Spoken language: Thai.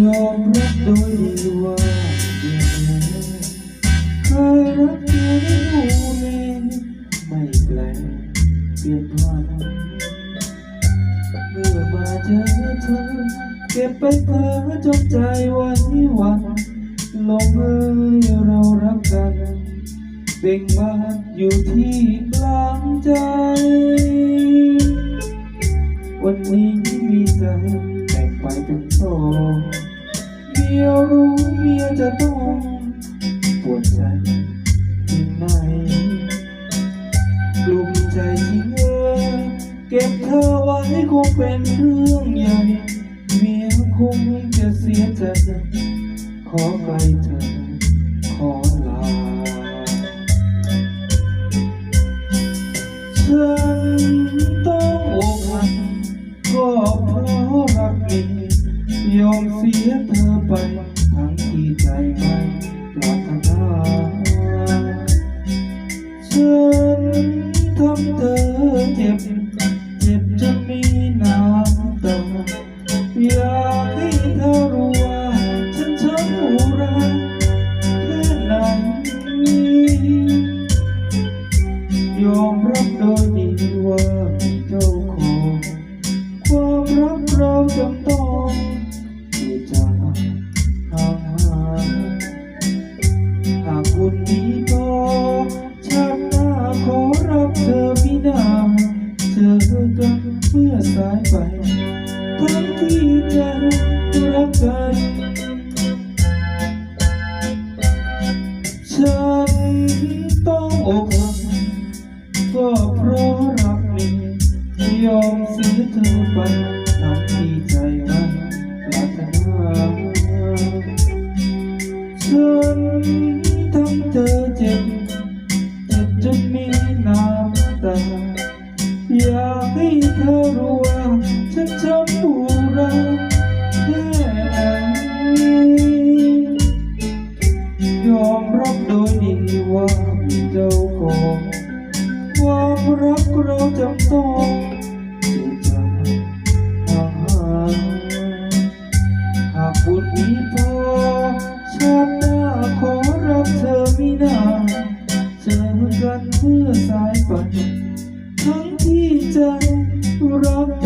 ยอมรับโดยดีว่าเพียงแล้วเคยรักเธอได้รู้นี้ไม่แปลกเปลี่ยนผ่านเมื่อมาเจอเธอเก็บไปเพ้อจนใจไว้วันลงเอยเรารักกันเบ่งบานอยู่ที่กลางใจ วันนี้ เก็บเธอไว้คงเป็นเรื่องใหญ่ เมียคงจะเสียใจ ขอไกลเธอขอลา ฉันต้องอกหักก็เพราะรักมียอมเสียเธอไป ทั้งที่ใจไม่ปรารถนาฉันทำเธอเจ็บ น้อยมีว่ามีเจ้าของ ความรักเราจำต้องไม่จางห่างหายหากคุณมีก็ชาติหน้าขอรับเธอพี่นามเจอกันเมื่อสายไปทั้งที่จะรักกันฉันต้องอก ก็เพราะรักมินที่ยอมเสียเธอไปทำให้ใจมันปรารถนาฉันทำเธอเจ็บเจ็จนมีน้ำตาอยากให้เธอรู้ว่าฉันช้ำหัว ก็เราจำต้องที่จะหากบุญมีพอชาติหน้าขอรับเธอมีน้าเจอกันเพื่อสายไปทั้งที่ใจรัก